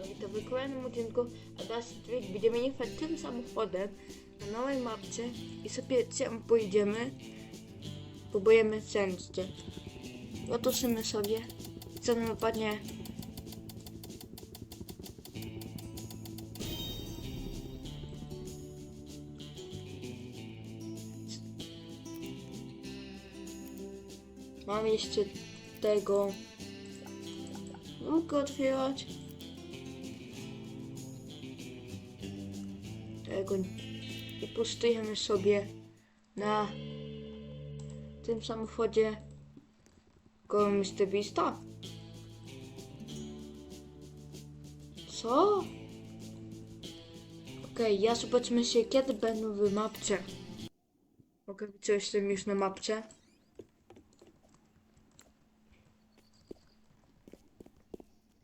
witam w kolejnym odcinku, a teraz będziemy jechać tym samochodem na nowej mapce i sobie tam pojedziemy, próbujemy szczęście. Otoczymy sobie, co nam wypadnie. Mam jeszcze tego. Mogę otwierać. I pustujemy sobie na tym samochodzie koło Mr. Co? Okej, ja zobaczymy się kiedy będą w mapce. Okej, co jestem już na mapce.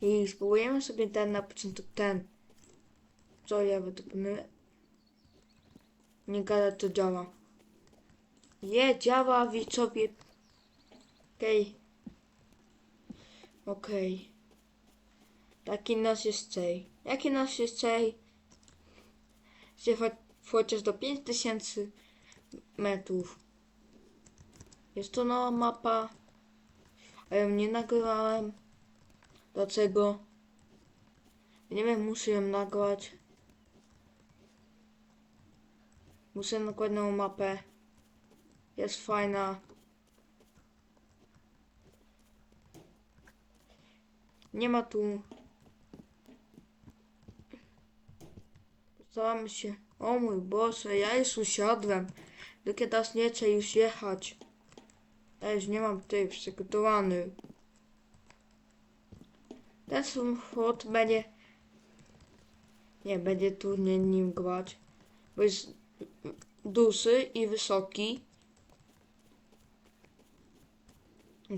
I spróbujemy sobie ten na początek ten. Co ja wytupnę? Nie gada to działa. Je, działa widzowie. Okej. Okej. Taki nas jest cel. Jaki nas jest cel? Zjechać chociaż do 5000 metrów. Jest to nowa mapa. A ja ją nie nagrywałem. Dlaczego? Nie wiem, muszę ją nagrać. Muszę nową mapę. Jest fajna. Nie ma tu. Postaramy się. O mój Boże, ja już usiadłem. Do teraz nie chcę już jechać. Ja już nie mam tutaj przygotowany. Ten samochód będzie... Nie, będzie trudniej nim grać. Bo jest duży i wysoki.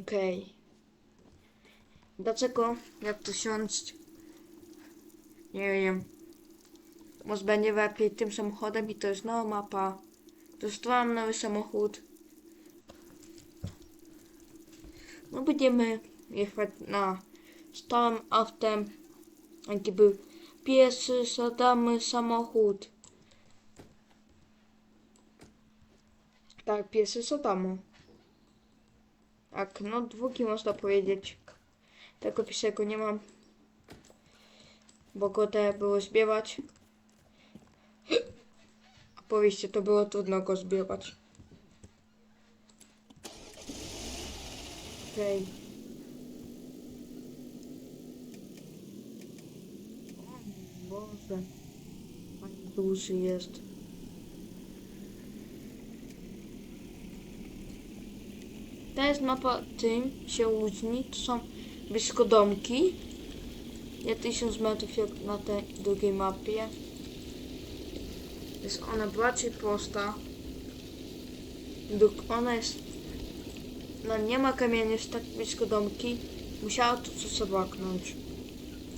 Okej. Dlaczego? Jak to siąść? Nie wiem. Może będzie lepiej tym samochodem i to jest nowa mapa. Dostałam nowy samochód. No będziemy jechać na starym autem, jaki był pierwszy sadamy samochód. Tak, pierwszy Sadamu. Tak, no dwóki można powiedzieć. Tego pierwszego nie mam. Bo go te było zbierać. A to było trudno go zbierać. Okej. O Boże. Pani duży jest. To jest mapa tym się różni. To są blisko domki. Nie 1000 metrów jak na tej drugiej mapie. Jest ona bardziej prosta. Dok- Ona jest. No nie ma kamienia, jest tak blisko domki. Musiała to coś zabaknąć.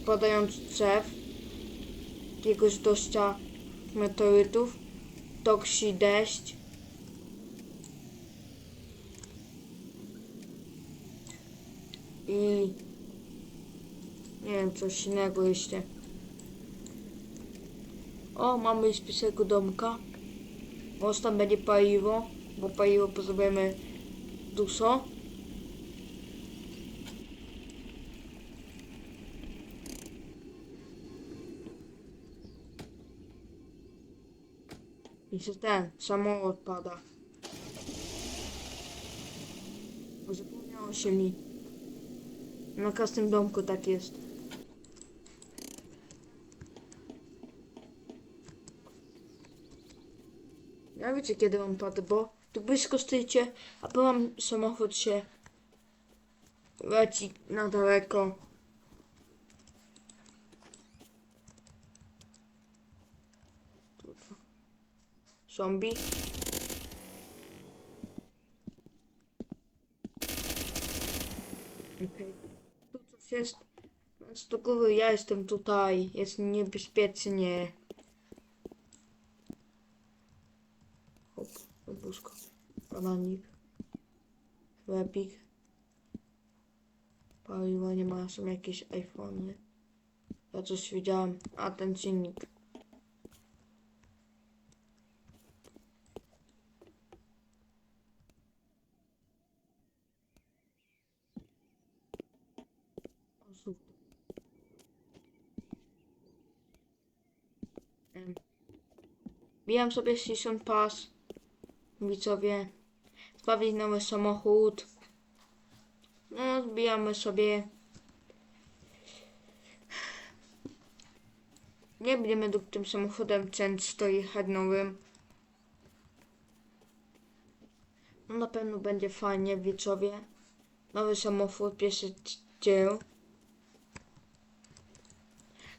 Wpadając drzew. Jakiegoś dościa meteorytów. Toksi deszcz. I nie wiem, coś innego jeszcze. O, mamy spisego domka. Może tam będzie paliwo, bo paliwo potrzebujemy dużo. I się ten samolot pada. Zapomniało się mi. Na każdym domku tak jest. Ja wiecie kiedy mam padę, bo tu blisko stoicie, a mam samochód się leci na daleko. Zombie. Okej. Jest. Do góry ja jestem tutaj. Jest niebezpiecznie. Hop, jabłuszko. Bananik. Chlebik. Paliwo nie ma, są jakieś iPhony. Ja coś widziałem. A ten silnik. Bijam sobie Season Pass. Widzowie. Zbawić nowy samochód. No, zbijamy sobie. Nie będziemy tym samochodem często jechać nowym. No na pewno będzie fajnie, widzowie. Nowy samochód, pierwszy dzień.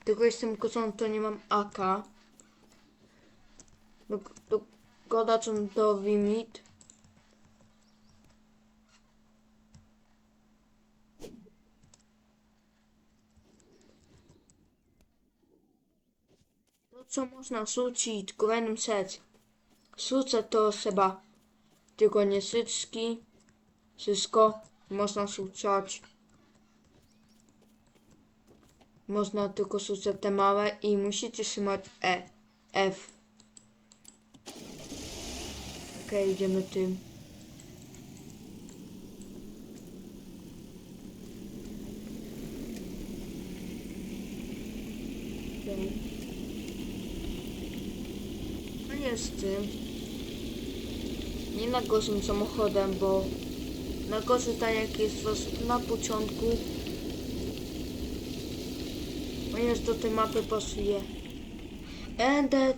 Tylko jestem kocą, to nie mam AK. Do, do, Godacą do limit. To co można rzucić kolejnym set. Rzucę to chyba tylko nie syczki. Wszystko można rzucać. Można tylko rzucać te małe i musicie trzymać E. F. Okej, idziemy tym. Okej. No nie tym. Nie na gorzym samochodem, bo na gorzej tak jak jest was na początku. Ponieważ do tej mapy pasuje. Ende,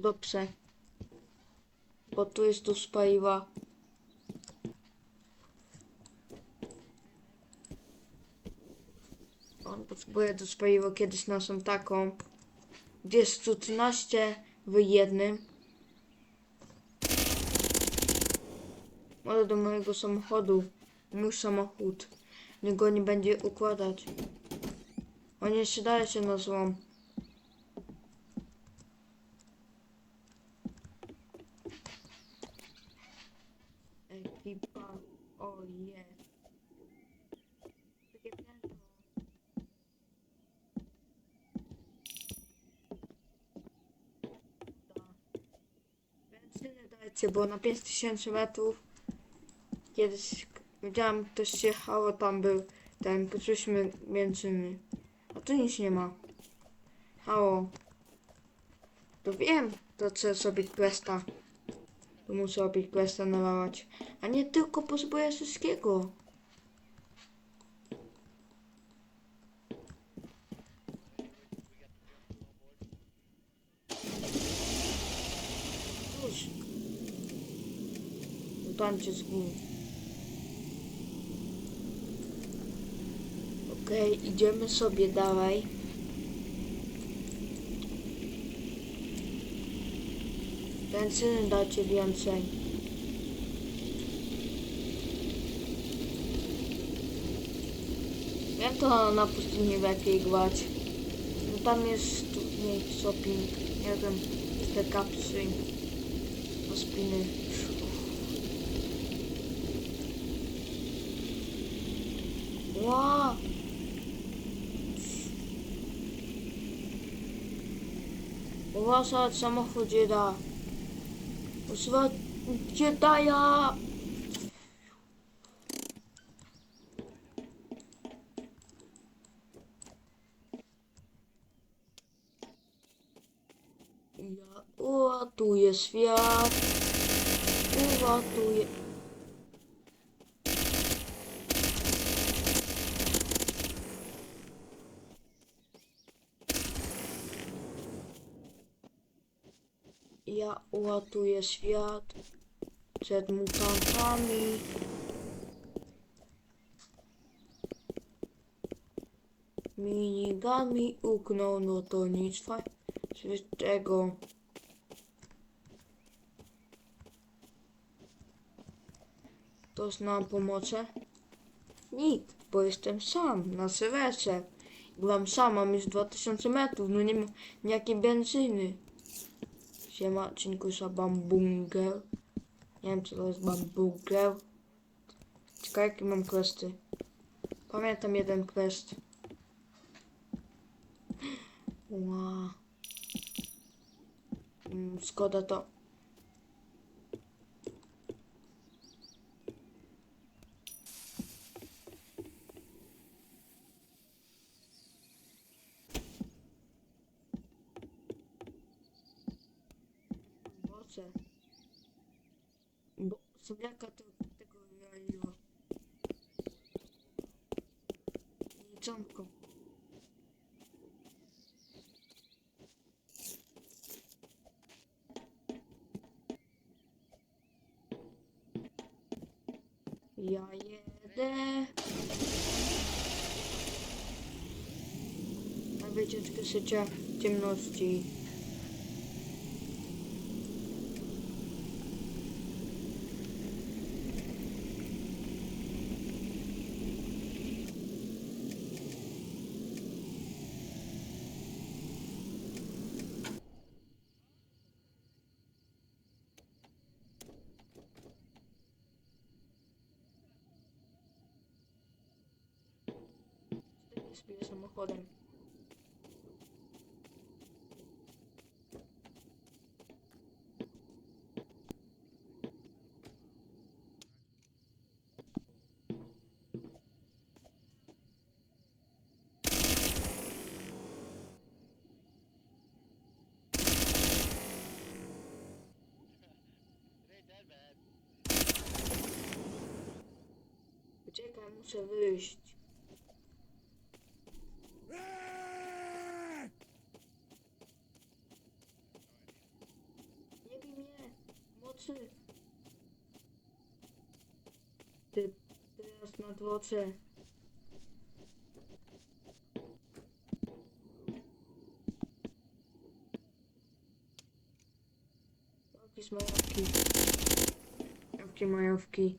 Dobrze. Bo tu jest tu spaliwa. On potrzebuje do spaliwa kiedyś naszą taką. Gdzie jest tu 13 w jednym. Może do mojego samochodu. Mój samochód. Niego nie będzie układać. On jeszcze daje się na złom. Dajcie, bo na 5000 metrów kiedyś widziałam ktoś jechało, tam był ten, poczuliśmy benzyny. A tu nic nie ma. Halo. To wiem, to trzeba sobie questa. To muszę sobie questa nalawać. A nie tylko potrzebuję wszystkiego. Już. Tam cię zgubił. Okej, idziemy sobie dalej. Benzyny dacie więcej. Jak to na pustyni lepiej grać? No tam jest trudniej shopping. Nie wiem, te kapsy. Spiny. Wow! Uważać samochód dzieda. Używać dziedaja. Ja uratuję świat. Uratuję. Ja uratuję świat przed mutantami. Minigami uknął, no to nic tego. To nam pomoże? Nikt, bo jestem sam na serwerze. Byłam sama, mam już 2000 metrów, no nie mam jakiej benzyny. Siema, cinkusza bambunger. Nie wiem co to jest bunker. Ciekawe jakie mam questy. Pamiętam jeden quest. Wow. Mm, Szkoda to. Boże. Bo sobiaka to, tego jaiła. Jedzonko. Ja jedę na wycieczkę życia ciemności. Sobie samochodem. Poczekaj, muszę wyjść. Jakieś majówki. Jakie majówki?